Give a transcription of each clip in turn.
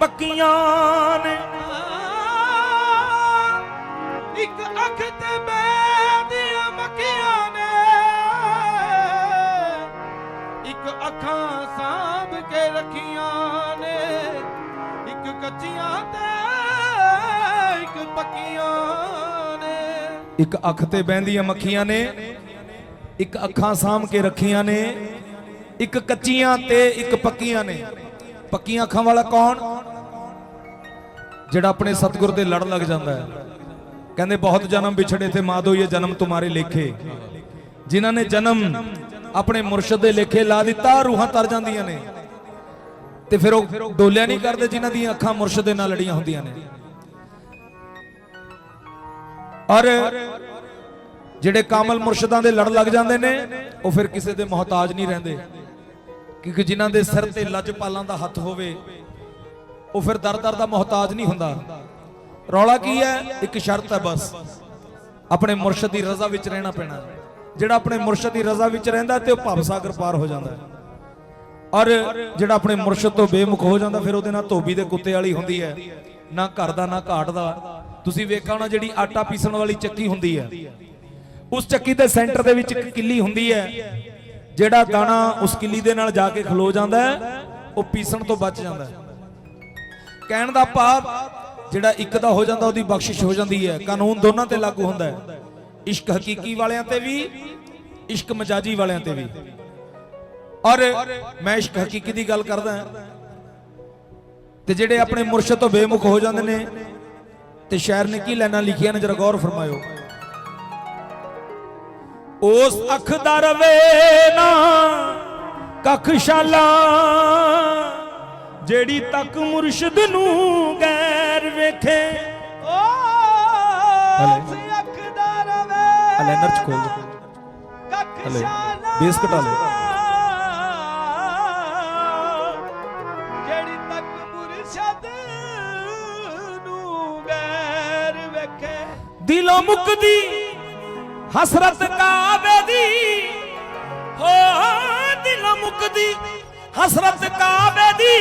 ਪੱਕੀਆਂ ਨੇ। ਇੱਕ ਅੱਖ ਤੇ ਬੈਦੀਆਂ ਮੱਕੀਆਂ ਨੇ। ਇੱਕ ਅੱਖਾਂ ਸਾਂਭ ਕੇ ਰੱਖੀਆਂ ਨੇ। ਇੱਕ ਕੱਚੀਆਂ ਤੇ ਇੱਕ ਪੱਕੀਆਂ ਨੇ। ਇੱਕ ਅੱਖ ਤੇ ਬਹਿੰਦੀਆਂ ਮੱਖੀਆਂ ਨੇ ਇੱਕ ਅੱਖਾਂ ਸਾਂਭ ਕੇ ਰੱਖੀਆਂ ਨੇ ਇੱਕ ਕੱਚੀਆਂ ਤੇ ਇੱਕ ਪੱਕੀਆਂ ਨੇ। ਪੱਕੀਆਂ ਅੱਖਾਂ ਵਾਲਾ ਕੌਣ? ਜਿਹੜਾ ਆਪਣੇ ਸਤਿਗੁਰ ਦੇ ਲੜ ਲੱਗ ਜਾਂਦਾ ਹੈ। ਕਹਿੰਦੇ ਬਹੁਤ ਜਨਮ ਵਿਛੜੇ ਤੇ ਮਾਧੋ ਇਹ ਜਨਮ ਤੁਮਾਰੇ ਲੇਖੇ। ਜਿਨ੍ਹਾਂ ਨੇ ਜਨਮ ਆਪਣੇ ਮੁਰਸ਼ਿਦ ਦੇ ਲੇਖੇ ਲਾ ਦਿੱਤਾ, ਰੂਹਾਂ ਤਰ ਜਾਂਦੀਆਂ ਨੇ। ਤੇ ਫਿਰ ਉਹ ਡੋਲਿਆ ਨਹੀਂ ਕਰਦੇ ਜਿਨ੍ਹਾਂ ਦੀਆਂ ਅੱਖਾਂ ਮੁਰਸ਼ਿਦ ਦੇ ਨਾਲ ਲੜੀਆਂ ਹੁੰਦੀਆਂ ਨੇ। ਔਰ ਜਿਹੜੇ ਕਾਮਲ ਮੁਰਸ਼ਿਦਾਂ ਦੇ ਲੜ ਲੱਗ ਜਾਂਦੇ ਨੇ, ਉਹ ਫਿਰ ਕਿਸੇ ਦੇ ਮੁਹਤਾਜ ਨਹੀਂ ਰਹਿੰਦੇ। ਕਿਉਂਕਿ ਜਿਨ੍ਹਾਂ ਦੇ ਸਿਰ ਤੇ ਲੱਜਪਾਲਾਂ ਦਾ ਹੱਥ ਹੋਵੇ ਉਹ ਫਿਰ ਦਰ-ਦਰ ਦਾ ਮੁਹਤਾਜ ਨਹੀਂ ਹੁੰਦਾ। ਰੌਲਾ ਕੀ ਹੈ? ਇੱਕ ਸ਼ਰਤ ਹੈ ਬਸ। ਆਪਣੇ ਮੁਰਸ਼ਦ ਦੀ ਰਜ਼ਾ ਵਿੱਚ ਰਹਿਣਾ ਪੈਣਾ। ਜਿਹੜਾ ਆਪਣੇ ਮੁਰਸ਼ਦ ਦੀ ਰਜ਼ਾ ਵਿੱਚ ਰਹਿੰਦਾ ਤੇ ਉਹ ਭਵ ਸਾਗਰ ਪਾਰ ਹੋ ਜਾਂਦਾ। ਹੈ ਔਰ ਜਿਹੜਾ ਆਪਣੇ ਮੁਰਸ਼ਦ ਤੋਂ ਬੇਮੁਖ ਹੋ ਜਾਂਦਾ, ਫਿਰ ਉਹਦੇ ਨਾਲ ਧੋਬੀ ਦੇ ਕੁੱਤੇ ਵਾਲੀ ਹੁੰਦੀ ਹੈ। ਨਾ ਘਰ ਦਾ, ਨਾ ਘਾਟ ਦਾ। ਤੁਸੀਂ ਵੇਖਿਆ ਹੋਣਾ ਜਿਹੜੀ ਆਟਾ ਪੀਸਣ ਵਾਲੀ ਚੱਕੀ ਹੁੰਦੀ ਹੈ। ਉਸ ਚੱਕੀ ਦੇ ਸੈਂਟਰ ਦੇ ਵਿੱਚ ਇੱਕ ਕਿੱਲੀ ਹੁੰਦੀ ਹੈ। ਜਿਹੜਾ ਦਾਣਾ ਉਸ ਕਿੱਲੀ ਦੇ ਨਾਲ ਜਾ ਕੇ ਖਲੋ ਜਾਂਦਾ ਹੈ, ਉਹ ਪੀਸਣ ਤੋਂ ਬਚ ਜਾਂਦਾ ਹੈ। ਕਹਿਣ ਦਾ ਭਾਵ ਜਿਹੜਾ ਇੱਕ ਦਾ ਹੋ ਜਾਂਦਾ, ਉਹਦੀ ਬਖਸ਼ਿਸ਼ ਹੋ ਜਾਂਦੀ ਹੈ। ਕਾਨੂੰਨ ਦੋਨਾਂ ਤੇ ਲਾਗੂ ਹੁੰਦਾ ਹੈ। ਇਸ਼ਕ ਹਕੀਕੀ ਵਾਲਿਆਂ ਤੇ ਵੀ, ਇਸ਼ਕ ਮਜਾਜੀ ਵਾਲਿਆਂ ਤੇ ਵੀ। ਔਰ ਮੈਂ ਇਸ਼ਕ ਹਕੀਕੀ ਦੀ ਗੱਲ ਕਰਦਾ ਤੇ ਜਿਹੜੇ ਆਪਣੇ ਮੁਰਸ਼ਿਦ ਤੋਂ ਬੇਮੁਖ ਹੋ ਜਾਂਦੇ ਨੇ, ਤੇ ਸ਼ਾਇਰ ਨੇ ਕੀ ਲੈਣਾ ਲਿਖੀਆਂ ਨੇ, ਜਰਾ ਗੌਰ ਫਰਮਾਇਓ। ਉਸ ਅੱਖ ਦਾ ਰਵੇ ਨਾ, ਕੱਖ ਜਿਹੜੀ ਤੱਕ ਮੁਰਸ਼ਿਦ ਨੂੰ ਗੈਰ ਵੇਖੇ ਓ ਹਲੇ। ਸੇ ਅੱਖ ਦਾ ਰਵੇ ਅਲੈਨਰ ਚ ਖੋਲ ਹਲੇ। ਬੇਸ ਘਟਾ ਲਓ। ਜਿਹੜੀ ਤੱਕ ਮੁਰਸ਼ਦ ਨੂੰ ਗੈਰ ਵੇਖੇ ਦਿਲੋਂ ਮੁਕਦੀ ਹਸਰਤ ਕਾਵੇ ਹਸਰਤ ਕਾਵੇ ਦੀ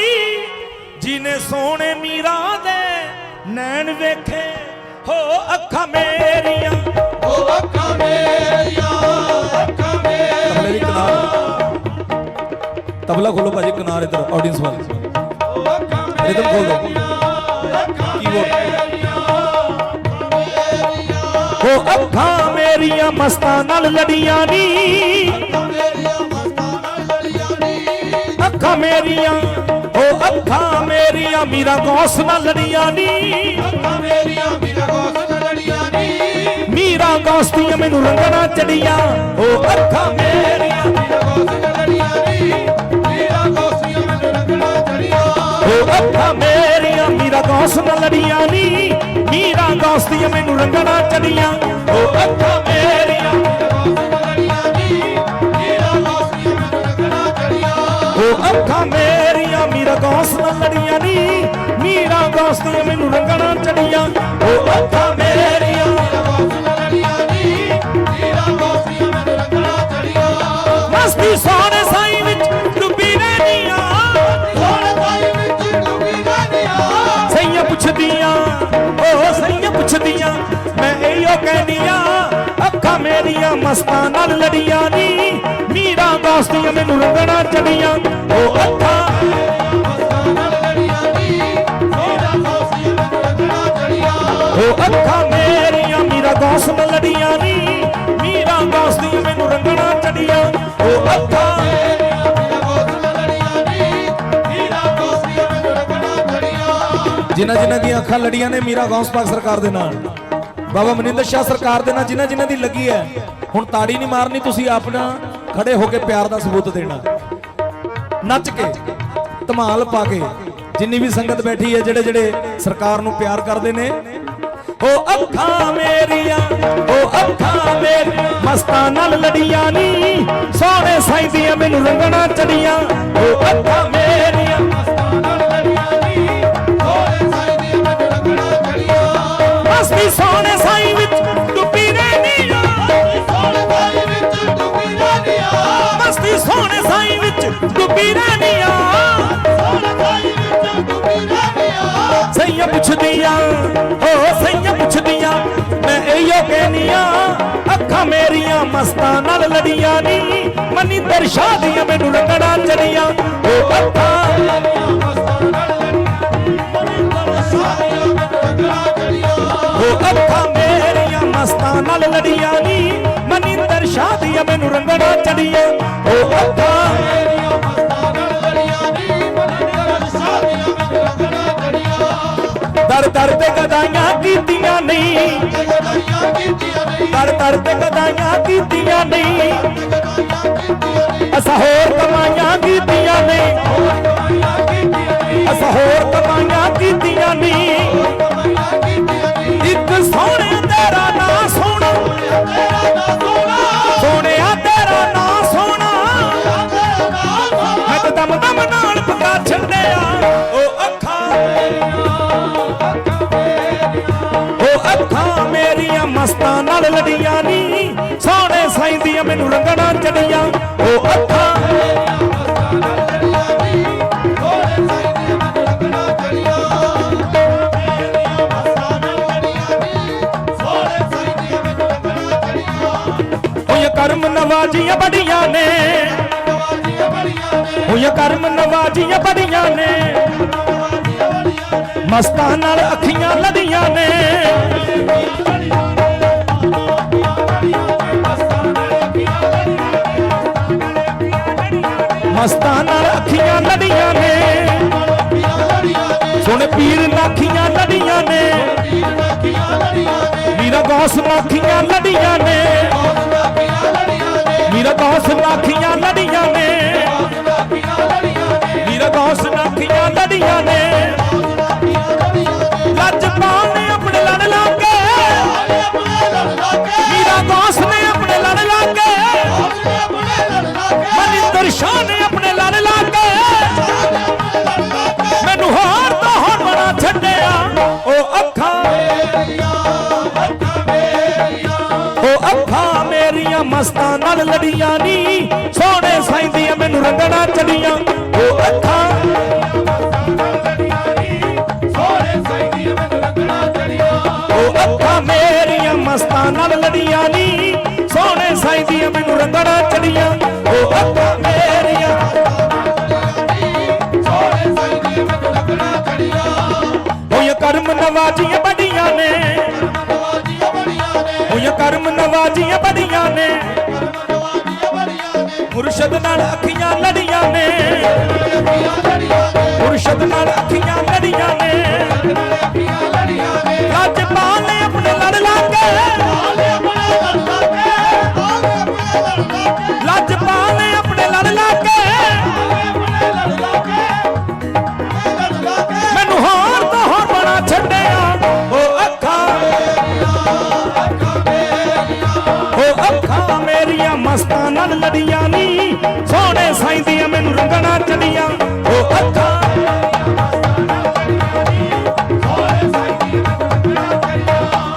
ਜਿਨੇ ਸੋਹਣੇ ਮੀਰਾ ਦੇ ਨੈਣ ਵੇਖੇ ਹੋ ਅੱਖਾਂ ਮੇਰੀਆਂ ਓ ਅੱਖਾਂ ਮੇਰੀਆਂ ਅੱਖਾਂ ਤਬਲੇ ਦੀ ਕਿਨਾਰ ਤਬਲਾ ਖੋਲੋ ਭਾਜੀ ਕਿਨਾਰ ਇਧਰ ਆਡੀਅנס ਵੱਲ। ਰਿਦਮ ਖੋਲ। ਅੱਖਾਂ ਕੀਬੋਰਡ ਹੋ ਅੱਖਾਂ ਮੇਰੀਆਂ ਮਸਤਾਂ ਨਾਲ ਲੜੀਆਂ ਨੀ। ਅੱਖਾਂ ਮੇਰੀਆਂ ਹੋ ਅੱਖਾਂ ਮੇਰੀਆਂ ਮੀਰਾ ਗੌਸ ਨਾਲ ਲੜੀਆਂ ਨੀ। ਅੱਖਾਂ ਮੇਰੀਆਂ ਮੇਰਾ ਗੋਸ ਲੜੀਆਂ ਨੀ। ਮੀਰਾ ਗੌਸ ਦੀਆਂ ਮੈਨੂੰ ਰੰਗਣਾ ਚੜੀਆਂ ਹੋ ਅੱਖਾਂ ਮੇਰੀਆਂ। ਮੇਰਾ ਗੋਸ ਲੜੀਆਂ ਨੀ। ਮੇਰਾ ਗੋਸੀਆਂ ਮੈਨੂੰ ਰੰਗਣਾ ਚੜੀਆਂ। ਹੋ ਅੱਖਾਂ ਮੇਰੀਆਂ ਮੀਰਾ ਗੌਸ ਨਾਲ ਲੜੀਆਂ ਨੀ। ਮੀਰਾ ਗੌਸ ਦੀਆਂ ਮੈਨੂੰ ਰੰਗਣਾ ਚੜੀਆਂ ਹੋ ਅੱਖਾਂ ਮੇਰੀਆਂ। ਉਹ ਅੱਖਾਂ ਮੇਰੀਆਂ, ਮੀਰਾ ਗੌਸ ਨਾਲ ਲੜੀਆਂ ਨੀ। ਮੀਰਾ ਗੌਸ ਦੀਆਂ ਮੈਨੂੰ ਰੰਗਣਾ ਚੜੀਆਂ। ਉਹ ਅੱਖਾਂ ਮੇਰੀਆਂ ਲੜੀਆਂ ਨੀ। ਮੇਰਾ ਗੋਸੀਆਂ ਮੈਨੂੰ ਰੰਗਣਾ ਚੜੀਆਂ। ਮਸਤੀ ਸੋਹਣੇ ਸਾਈ ਵਿੱਚ ਡੁੱਬੀ ਰਹਿਣੀਆਂ ਸੋਹਣੇ ਸਾਈ ਵਿੱਚ ਡੁੱਬੀ ਜਾਂਦੀਆਂ ਸਈਆਂ ਪੁੱਛਦੀਆਂ, ਉਹ ਸਈਆਂ ਪੁੱਛਦੀਆਂ। ਮੈਂ ਇਹੋ ਕਹਿਨੀਆਂ ਅੱਖਾਂ ਮੇਰੀਆਂ ਮਸਤਾਂ ਨਾਲ ਲੜੀਆਂ ਨੀ। ਮੀਰਾ ਗੌਸ ਦੀਆਂ ਮੈਨੂੰ ਰੰਗਣਾ ਚੜੀਆਂ ਉਹ ਅੱਖਾਂ ਲੜੀਆਂ ਉਹ ਅੱਖਾਂ ਮੇਰੀਆਂ, ਮੀਰਾ ਗੌਸ ਨਾਲ ਲੜੀਆਂ ਨੀ। ਮੀਰਾ ਗੌਸ ਦੀਆਂ ਮੈਨੂੰ ਰੰਗਣਾ ਚੜੀਆਂ ਉਹ ਅੱਖਾਂ ਜਿਨ੍ਹਾਂ ਜਿਨ੍ਹਾਂ ਦੀਆਂ ਅੱਖਾਂ ਲੜੀਆਂ ਨੇ ਮੀਰਾ ਗੌਸ ਪਾਕ ਸਰਕਾਰ ਦੇ ਨਾਲ। ਬਾਬਾ ਮਨਿੰਦਰ ਸ਼ਾਹ ਸਰਕਾਰ ਦੇ ਨਾਲ ਜਿਨ੍ਹਾਂ ਜਿਨ੍ਹਾਂ ਦੀ ਲੱਗੀ ਹੈ। ਹੁਣ ਤਾੜੀ ਨਹੀਂ ਮਾਰਨੀ, ਤੁਸੀਂ ਆਪਣਾ ਖੜੇ ਹੋ ਕੇ ਪਿਆਰ ਦਾ ਸਬੂਤ ਦੇਣਾ। ਨੱਚ ਕੇ, ਧਮਾਲ ਪਾ ਕੇ, ਜਿੰਨੀ ਵੀ ਸੰਗਤ ਬੈਠੀ ਹੈ, ਜਿਹੜੇ ਜਿਹੜੇ ਸਰਕਾਰ ਨੂੰ ਪਿਆਰ ਕਰਦੇ ਨੇ ਉਹ ਅੱਖਾਂ ਮੇਰੀਆਂ ਉਹ ਅੱਖਾਂ ਮੇਰੀ ਮਸਤਾਂ ਨਾਲ ਲੜੀਆਂ ਨੀ, ਸੋਹਣੇ ਸਾਈਦੀਆਂ ਮੈਨੂੰ ਰੰਗਣਾ ਚੜੀਆਂ। ਉਹ ਅੱਖਾਂ ਮੇਰੀਆਂ, ਮਸਤੀ ਸੋਹਣੇ ਸਾਈ ਵਿੱਚ ਮਸਤੀ ਸੋਹਣੇ ਸਾਈ ਵਿੱਚ ਡੁੱਬੀ ਰਹਿੰਦੀ ਆ। ਸਈਆਂ ਪੁੱਛਦੀਆਂ, ਹੋ ਸਈਆਂ ਪੁੱਛਦੀਆਂ, ਮੈਂ ਇਹੋ ਕਹਿਨੀਆਂ, ਅੱਖਾਂ ਮੇਰੀਆਂ ਮਸਤਾਂ ਨਾਲ ਲੜੀਆਂ ਨੀ। ਮਨੀ ਦਰਸ਼ਾ ਦੀਆਂ ਮੈਨੂੰ ਰੰਗਣਾ ਚੜੀਆਂ ਉਹ ਅੱਖਾਂ ਉਹ ਅੱਖਾਂ ਮੇਰੀਆਂ ਮਸਤਾਂ ਨਾਲ ਲੜੀਆਂ ਨੀ। ਮਨੀ ਮੈਨੂੰ ਰੰਗਣਾ ਚੜੀਆਂ। ਉਹ ਅੱਖਾਂ। ਦਰ ਦਰ ਤੇ ਗਦਾਈਆਂ ਕੀਤੀਆਂ ਨਹੀਂ। ਦਰ ਦਰ ਤੇ ਗਦਾਈਆਂ ਕੀਤੀਆਂ ਨਹੀਂ। ਅਸਾਂ ਹੋਰ ਕਮਾਈਆਂ ਕੀਤੀਆਂ ਸਾਈਂਦੀਆਂ ਚੜੀਆਂ, ਉਹ ਅੱਖਾਂ ਕਰਮ ਨਵਾਜੀਆਂ ਬੜੀਆਂ ਨੇ। ਹੋਇਆ ਕਰਮ ਨਵਾਜੀਆਂ ਬੜੀਆਂ ਨੇ। ਮਸਤਾਂ ਨਾਲ ਅੱਖੀਆਂ ਲੜੀਆਂ ਨੇ। ਮਸਤਾਂ ਨਾਲ ਅੱਖੀਆਂ ਲੜੀਆਂ ਨੇ। ਸੁਣ ਪੀਰ ਨਾਖੀਆਂ ਲੜੀਆਂ ਨੇ। ਮੀਰਾ ਗੌਸ ਨਾਖੀਆਂ ਲੜੀਆਂ ਨੇ। ਮੀਰਾ ਗੌਸ ਨਾਖੀਆਂ ਲੜੀਆਂ ਲੜੀਆਂ ਨੀ, ਸੋਹਣੇ ਸਾਈਂਦੀਆਂ ਮੈਨੂੰ ਰੰਗਣਾ ਚੜੀਆਂ। ਉਹ ਅੱਖਾਂ। ਉਹ ਅੱਖਾਂ ਮੇਰੀਆਂ ਮਸਤਾਂ ਨਾਲ ਲੜੀਆਂ ਨੀ, ਸੋਹਣੇ ਸਾਈਂਦੀਆਂ ਮੈਨੂੰ ਰੰਗਣਾ ਚੜੀਆਂ। ਉਹ ਅੱਖਾਂ ਕਰਮ ਨਵਾਜੀਆਂ ਬੜੀਆਂ ਨੇ। ਹੋਇਆ ਕਰਮ ਨਵਾਜੀਆਂ ਬੜੀਆਂ ਨੇ। ਮੁਰਸ਼ਦ ਨਾਲ ਅੱਖੀਆਂ ਲੜੀਆਂ ਨੇ। ਮੁਰਸ਼ਦ ਨਾਲ ਅੱਖੀਆਂ ਲੜੀਆਂ ਨੇ। ਲੱਜ ਮਸਤਾਂ ਨਾਲ ਨੀ, ਸੋਹਣੇ ਸਾਈਂਦੀਆਂ ਮੈਨੂੰ ਰੰਗਣਾ ਚੜੀਆਂ। ਉਹ ਅੱਖਾਂ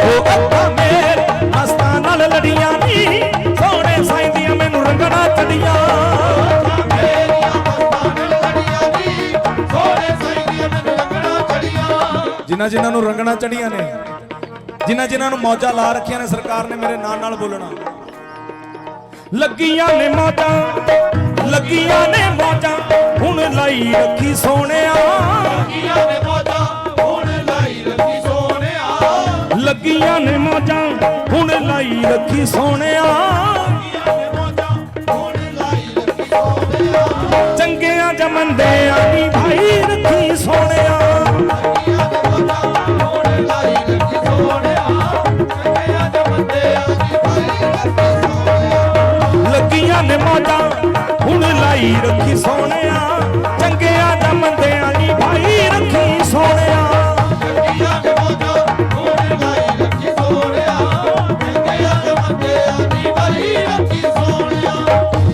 ਉਹ ਅੱਖਾਂ ਮੇਰੇ, ਮਸਤਾਂ ਨਾਲ ਲੜੀਆਂ ਨੀ, ਸੋਹਣੇ ਸਾਈਂਦੀਆਂ ਮੈਨੂੰ ਰੰਗਣਾ ਚੜੀਆਂ। ਜਿਨ੍ਹਾਂ ਜਿਨ੍ਹਾਂ ਨੂੰ ਰੰਗਣਾ ਚੜੀਆਂ ਨੇ, ਜਿਨ੍ਹਾਂ ਜਿਨ੍ਹਾਂ ਨੂੰ ਮੌਜਾਂ ਲਾ ਰੱਖੀਆਂ ਨੇ, ਸਰਕਾਰ ਨੇ ਮੇਰੇ ਨਾਲ ਨਾਲ ਬੋਲਣਾ। ਲੱਗੀਆਂ ਨੇ ਮੌਜਾਂ ਲੱਗੀਆਂ ਨੇ ਮੌਜਾਂ ਹੁਣ ਲਾਈ ਰੱਖੀ ਸੋਹਣਿਆ। ਲੱਗੀਆਂ ਨੇ ਮੌਜਾਂ ਹੁਣ ਲਾਈ ਰੱਖੀ ਸੋਹਣਿਆ। ਚੰਗਿਆਂ ਜਮੰਦਿਆਂ ਦੀ ਭਾਈ ਰੱਖੀ ਸੋਹਣਿਆ। ਲੱਗੀਆਂ ਨੇ ਮੌਜਾਂ ਹੁਣ ਲਾਈ ਰੱਖੀ ਸੋਹਣਿਆ। ਚੰਗਿਆਂ ਦੀ ਭਾਈ ਰੱਖੀ ਸੋਹਣਿਆ।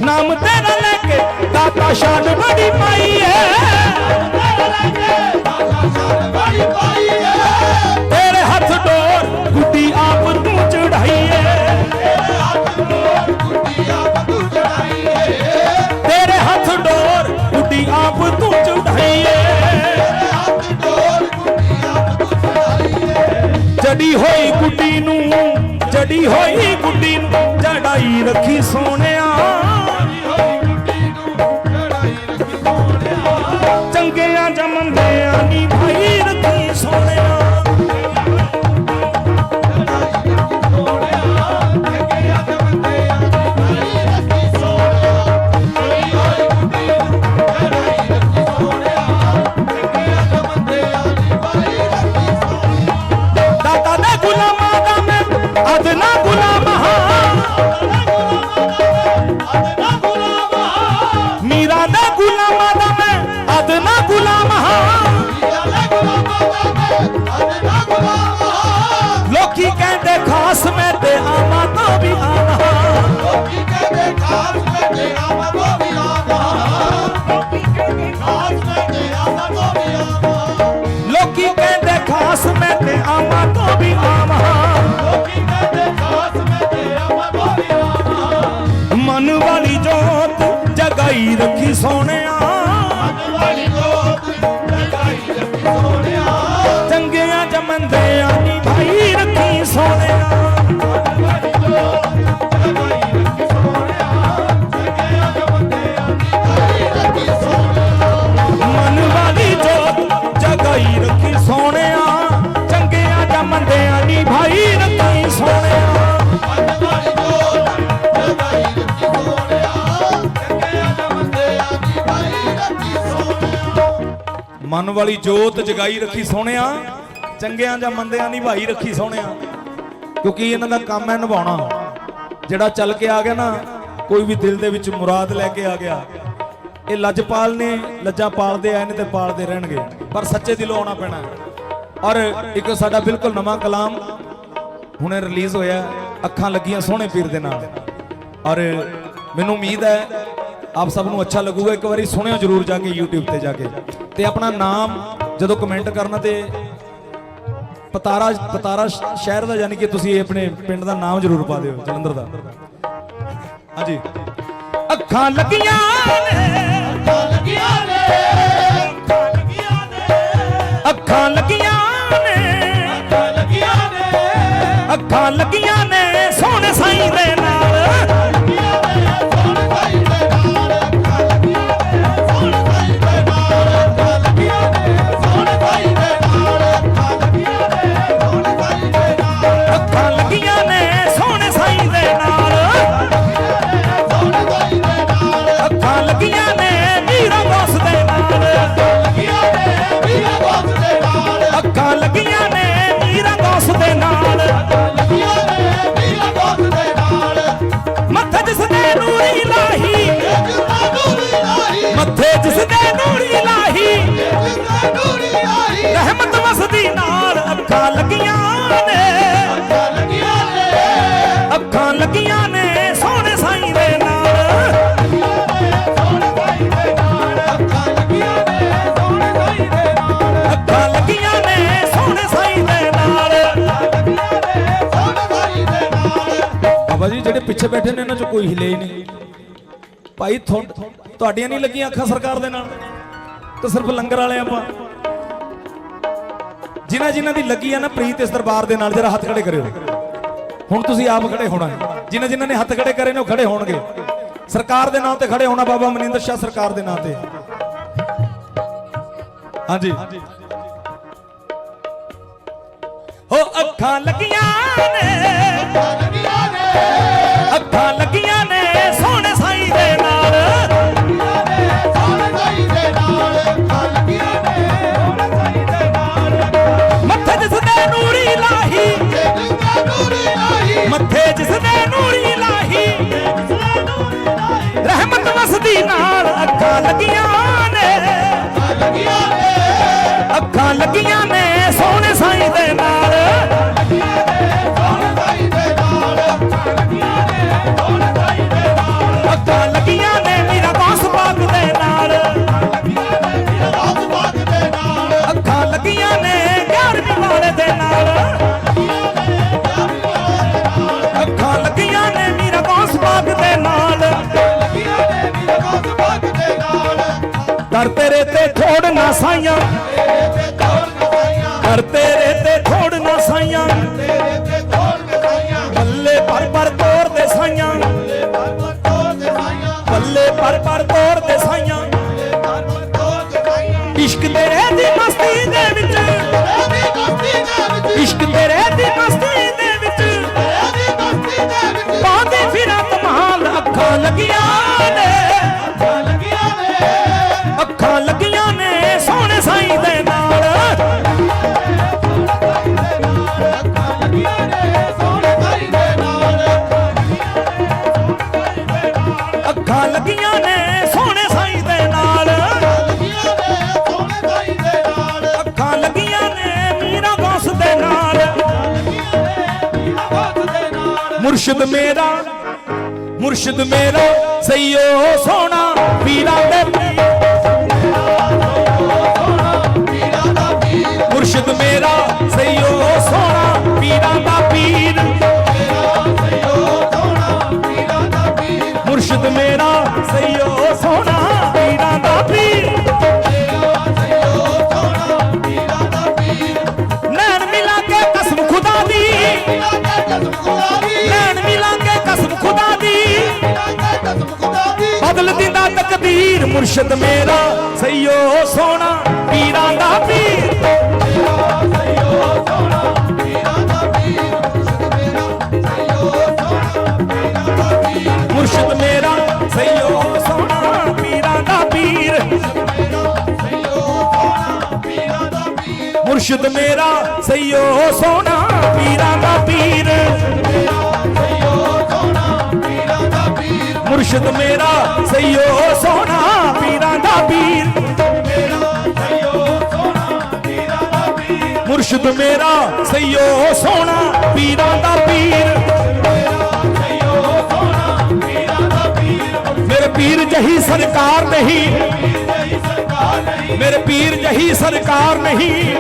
ਨਾਮ ਤੇਰਾ ਲੈ ਕੇ ਦਾਤਾ ਸ਼ਾਨ ਬੜੀ ਪਾਈ ਜੜੀ ਹੋਈ ਗੁੱਡੀ ਨੂੰ, ਜੜੀ ਹੋਈ ਗੁੱਡੀ ਨੂੰ ਜੜਾਈ ਰੱਖੀ ਸੋਹਣਿਆ। ਚੰਗਿਆਂ ਜਮੰਦਿਆਂ ਨਹੀਂ ਭਾਈ ਅਦਨਾ ਗੁਲਾਮ ਹਾਂ ਲੋਕੀ ਕਹਿੰਦੇ ਖਾਸ ਮੈਂ ਤੇ ਆਵਾਂ ਤੋਂ ਵੀ ਆਵਾਂ। ਲੋਕੀ ਕਹਿੰਦੇ ਖਾਸ ਮੈਂ ਤੇ ਆਵਾਂ ਤੋਂ ਵੀ ਆਵਾਂ। ਮਨ ਵਾਲੀ ਜੋਤ ਜਗਾਈ ਰੱਖੀ ਸੋਹਣਿਆ ਮਨ ਵਾਲੀ ਜੋਤ ਜਗਾਈ ਰੱਖੀ ਸੋਹਣਿਆ, ਚੰਗਿਆਂ ਜਾਂ ਮੰਦਿਆਂ ਦੀ ਰੱਖੀ ਸੋਹਣਿਆ। ਕਿਉਂਕਿ ਇਹਨਾਂ ਦਾ ਕੰਮ ਹੈ ਨਿਭਾਉਣਾ। ਜਿਹੜਾ ਚੱਲ ਕੇ ਆ ਗਿਆ ਨਾ, ਕੋਈ ਵੀ ਦਿਲ ਦੇ ਵਿੱਚ ਮੁਰਾਦ ਲੈ ਕੇ ਆ ਗਿਆ। ਇਹ ਲੱਜਪਾਲ ਨੇ ਲੱਜਾਂ ਪਾਲਦੇ ਆਏ ਨੇ ਤੇ ਪਾਲਦੇ ਰਹਿਣਗੇ। ਪਰ ਸੱਚੇ ਦਿਲੋਂ ਆਉਣਾ ਪੈਣਾ ਔਰ ਇੱਕ ਸਾਡਾ ਬਿਲਕੁਲ ਨਵਾਂ ਕਲਾਮ ਹੁਣੇ ਰਿਲੀਜ਼ ਹੋਇਆ ਅੱਖਾਂ ਲੱਗੀਆਂ ਸੋਹਣੇ ਪੀਰ ਦੇ ਨਾਲ। ਔਰ ਮੈਨੂੰ ਉਮੀਦ ਹੈ ਆਪ ਸਭ ਨੂੰ ਅੱਛਾ ਲੱਗੂਗਾ, ਇੱਕ ਵਾਰੀ ਸੁਣਿਓ ਜਰੂਰ ਜਾ ਕੇ YouTube ਤੇ ਜਾ ਕੇ। ਤੇ ਆਪਣਾ ਨਾਮ ਜਦੋਂ ਕਮੈਂਟ ਕਰਨਾ ਤੇ ਪਤਾਰਾ ਪਤਾਰਾ ਸ਼ਹਿਰ ਦਾ ਯਾਨੀ ਕਿ ਤੁਸੀਂ ਆਪਣੇ ਪਿੰਡ ਦਾ ਨਾਮ ਜਰੂਰ ਪਾ ਦਿਓ, ਜਲੰਧਰ ਦਾ। ਹਾਂਜੀ। ਅੱਖਾਂ ਲੱਗੀਆਂ ਨੇ। ਅੱਖਾਂ ਲੱਗੀਆਂ ਨੇ। ਅੱਖਾਂ ਲੱਗੀਆਂ ਨੇ। ਸੋਹਣੇ ਸਾਈਂ ਦੇ ਨਾਲ। ਨਾਲ ਅੱਖਾਂ ਲੱਗੀਆਂ ਨੇ। ਅੱਖਾਂ ਲੱਗੀਆਂ ਨੇ ਸੋਹਣੇ ਸਾਈਂ ਦੇ ਨਾਲ। ਅੱਖਾਂ ਲੱਗੀਆਂ ਨੇ ਸੋਹਣੇ ਸਾਈਂ ਦੇ ਨਾਲ। ਬਾਬਾ ਜੀ ਜਿਹੜੇ ਪਿੱਛੇ ਬੈਠੇ ਨੇ ਇਹਨਾਂ ਚੋਂ ਕੋਈ ਹਿਲੇ ਹੀ ਨਹੀਂ। ਭਾਈ ਤੁਹਾਡੀਆਂ ਨਹੀਂ ਲੱਗੀਆਂ ਅੱਖਾਂ ਸਰਕਾਰ ਦੇ ਨਾਲ? ਤੇ ਸਿਰਫ ਲੰਗਰ ਵਾਲੇ ਆਪਾਂ। ਜਿਨ੍ਹਾਂ ਜਿਨ੍ਹਾਂ ਦੀ ਲੱਗੀ ਆ ਨਾ ਪ੍ਰੀਤ ਇਸ ਦਰਬਾਰ ਦੇ ਨਾਲ, ਜਰਾ ਹੱਥ ਖੜੇ ਕਰਿਓ। ਹੁਣ ਤੁਸੀਂ ਆਪ ਖੜੇ ਹੋਣਾ ਹੈ। ਜਿਨ੍ਹਾਂ ਜਿਨ੍ਹਾਂ ਨੇ ਹੱਥ ਖੜੇ ਕਰੇ ਨੇ, ਉਹ ਖੜੇ ਹੋਣਗੇ। ਸਰਕਾਰ ਦੇ ਨਾਂ ਤੇ ਖੜੇ ਹੋਣਾ ਬਾਬਾ ਮਨਿੰਦਰ ਸ਼ਾਹ ਸਰਕਾਰ ਦੇ ਨਾਂ ਤੇ। ਹਾਂਜੀ। ਹੋ ਅੱਖਾਂ ਲੱਗੀਆਂ ਨੇ। ਮੱਥੇ ਜਿਸ ਦੇ ਨੂਰੀ ਲਾਹੀ, ਰਹਿਮਤ ਵਸਦੀ ਨਾਲ ਅੱਖਾਂ ਲੱਗੀਆਂ ਨੇ। ਅੱਖਾਂ ਲੱਗੀਆਂ ਨੇ, ਸੋਹਣੇ ਮੱਲੇ ਪਰ ਪਰ ਤੋੜ ਦੇ ਸਾਈਆਂ। ਇਸ਼ਕ ਤੇਰੇ ਦੀ ਮਸਤੀ ਦੇ ਵਿੱਚ। ਇਸ਼ਕ ਤੇਰੇ ਦੀ ਮਸਤੀ ਦੇ ਵਿੱਚ। ਪਾਉਂਦੇ ਫਿਰਾਂ ਤਮਹਾਲ ਅੱਖਾਂ ਲੱਗੀਆਂ। ਮੁਰਸ਼ਿਦ ਮੇਰਾ ਮੁਰਸ਼ਿਦ ਮੇਰਾ ਸਈਓ ਸੋਹਣਾ ਪੀਰਾਂ ਦੇ ਦਿੰਦਾ ਮੁਰਸ਼ਦ ਮੇਰਾ, ਸਈਓ ਸੋਹਣਾ, ਪੀਰਾਂ ਦਾ ਪੀਰ। ਮੇਰਾ ਪੀਰਾਂ ਦਾ ਪੀਰ ਮੁਰਸ਼ਿਦ ਮੇਰਾ ਸਯੋ ਸੋਹਣਾ, ਪੀਰਾਂ ਦਾ ਪੀਰ। ਮੁਰਸ਼ਿਦ ਮੇਰਾ, ਸਈਓ ਸੋਹਣਾ, ਪੀਰਾਂ ਦਾ ਪੀਰ। ਮੁਰਸ਼ਿਦ ਮੇਰਾ ਸਯੋ ਸੋਹਣਾ ਪੀਰਾਂ ਸਈਓ ਸੋਹਣਾ ਪੀਰਾਂ ਦਾ ਪੀਰ ਮੁਰਸ਼ਿਦ ਮੇਰਾ ਸਈਓ ਸੋਹਣਾ ਪੀਰਾਂ ਦਾ ਪੀਰ ਮੇਰੇ ਪੀਰ ਜਹੀ ਸਰਕਾਰ ਸਰਕਾਰ ਨਹੀਂ ਮੇਰੇ ਪੀਰ ਜਹੀ ਸਰਕਾਰ ਨਹੀਂ।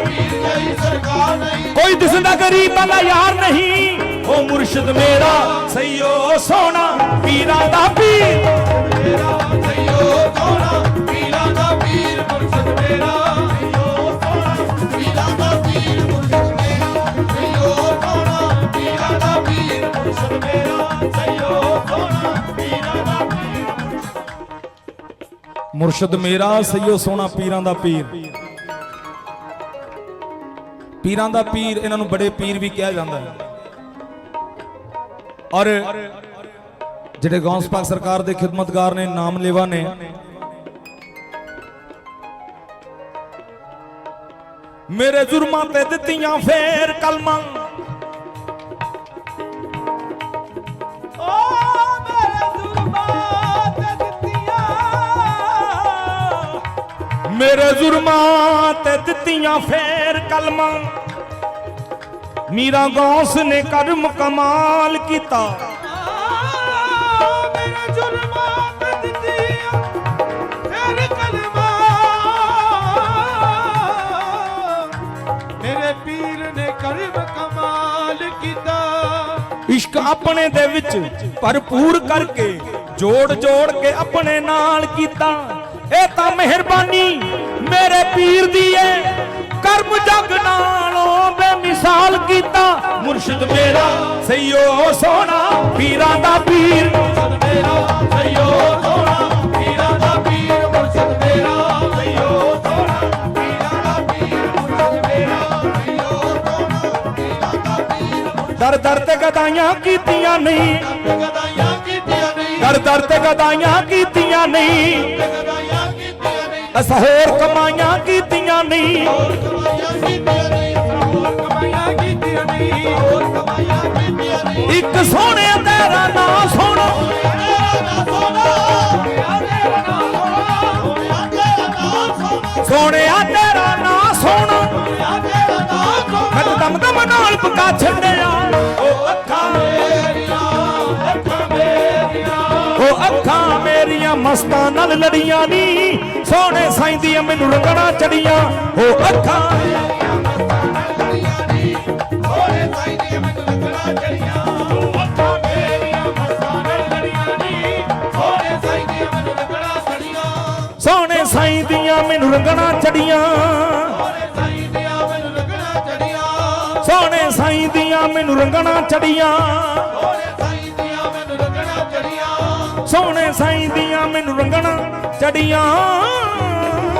ਸਰਕਾਰ ਨਹੀਂ ਕੋਈ ਦਿਸਦਾ ਗਰੀਬਾਂ ਦਾ ਯਾਰ ਨਹੀਂ। ਉਹ ਮੁਰਸ਼ਿਦ ਮੇਰਾ ਸਈਓ ਸੋਹਣਾ ਪੀਰਾਂ ਦਾ ਪੀਰ। ਮੇਰਾ ਸਯੋ ਸੋਹਣਾ ਪੀਰਾਂ ਦਾ ਪੀਰ, ਮੁਰਸ਼ਿਦ ਮੇਰਾ। ਮੁਰਸ਼ਿਦ ਮੇਰਾ ਸਈਓ ਸੋਹਣਾ ਪੀਰਾਂ ਦਾ ਪੀਰ। ਪੀਰਾਂ ਦਾ ਪੀਰ ਇਹਨਾਂ ਨੂੰ ਬੜੇ ਪੀਰ ਵੀ ਕਿਹਾ ਜਾਂਦਾ ਹੈ। ਔਰ ਜਿਹੜੇ ਗੌਂਸ ਪਾਕ ਸਰਕਾਰ ਦੇ ਖਿਦਮਤਗਾਰ ਨੇ, ਨਾਮ ਲੇਵਾ ਨੇ, ਮੇਰੇ ਜ਼ੁਰਮਾਂ ਤੇ ਦਿੱਤੀਆਂ ਫੇਰ ਕਲਮਾਂ। ਮੇਰੇ ਜ਼ੁਰਮਾਂ ਤੇ ਦਿੱਤੀਆਂ ਫੇਰ ਕਲਮਾਂ। ਮੀਰਾ ਗੌਸ ਨੇ ਕਰਮ ਕਮਾਲ ਕੀਤਾ। ਮੇਰੇ ਜ਼ੁਲਮਾਂ ਤੇ ਦਿੱਤੀਆਂ ਫਿਰ ਕਲਮਾਂ। ਮੇਰੇ ਪੀਰ ਨੇ ਕਰਮ ਕਮਾਲ ਕੀਤਾ। ਇਸ਼ਕ ਆਪਣੇ ਦੇ ਵਿੱਚ ਭਰਪੂਰ ਕਰਕੇ ਜੋੜ ਜੋੜ ਕੇ ਆਪਣੇ ਨਾਲ ਕੀਤਾ। ਇਹ ਤਾਂ ਮਿਹਰਬਾਨੀ ਮੇਰੇ ਪੀਰ ਦੀ ਏ। ਕਰਮ ਜਗ ਨਾਲੋਂ ਬੇਮਿਸਾਲ ਕੀਤਾ। ਮੁਰਸ਼ਿਦ ਮੇਰਾ ਸਈਓ ਸੋਹਣਾ ਪੀਰਾਂ ਦਾ ਪੀਰ। ਮੇਰਾ ਸਯੋ ਸੋਹਣਾ ਪੀਰਾਂ ਦਾ ਪੀਰ। ਮੁਰਸ਼ਿਦ ਮੇਰਾ ਸਯੋ ਸੋਹਣਾ ਪੀਰਾਂ ਦਾ ਪੀਰ। ਮੁਰਸ਼ਿਦ ਮੇਰਾ ਸਯੋ ਸੋਹਣਾ ਪੀਰਾਂ ਦਾ ਪੀਰ। ਦਰ ਦਰ ਤੇ ਗਦਾਈਆਂ ਕੀਤੀਆਂ ਨਹੀਂ। ਗਦਾਈਆਂ ਕੀਤੀਆਂ ਨਹੀਂ। ਦਰ ਦਰ ਤੇ ਗਦਾਈਆਂ ਕੀਤੀਆਂ ਨਹੀਂ। ਅਸਾਂ ਹੋਰ ਕਮਾਈਆਂ ਕੀਤੀਆਂ ਨਹੀਂ ਹੋਰ ਕਮਾਈਆਂ ਕੀਤੀਆਂ ਨਹੀਂ ਹੋਰ ਕਮਾਈਆਂ ਕੀਤੀਆਂ ਨਹੀਂ ਹੋਰ ਕਮਾਈਆਂ ਕੀਤੀਆਂ ਨਹੀਂ ਇੱਕ ਸੋਹਣਿਆ ਤੇਰਾ ਨਾਂ ਸੋਹਣਾ ਤੇਰਾ ਤੇਰਾ ਸੋਹਣਿਆ ਤੇਰਾ ਨਾਂ ਸੋਹਣਾ ਤੇਰਾ ਨਾ ਮੈਂ ਤਾਂ ਦਮ ਦਮ ਨਾਲ ਪਕਾ ਛੱਡਿਆ। ਉਹ ਅੱਖਾਂ। ਮੇਰੀਆਂ ਮਸਤਾਂ ਨਾਲ ਲੜੀਆਂ ਨੀ। ਸੋਹਣੇ ਸਾਈਂ ਦੀਆਂ ਮੈਨੂੰ ਰੰਗਣਾ ਚੜੀਆਂ। ਉਹ ਅੱਖਾਂ ਹੋਰੇ ਸੋਹਣੇ ਸਾਈਂ ਦੀਆਂ ਮੈਨੂੰ ਰੰਗਣਾ ਚੜੀਆਂ। ਹੋਰੇ ਸਾਈ ਚੜੀਆਂ ਸੋਹਣੇ ਸਾਈਂ ਦੀਆਂ ਮੈਨੂੰ ਰੰਗਣਾ ਚੜੀਆਂ। ਸੋਹਣੇ ਸਾਈਂ ਦੀਆਂ ਮੈਨੂੰ ਰੰਗਣਾ ਚੜੀਆਂ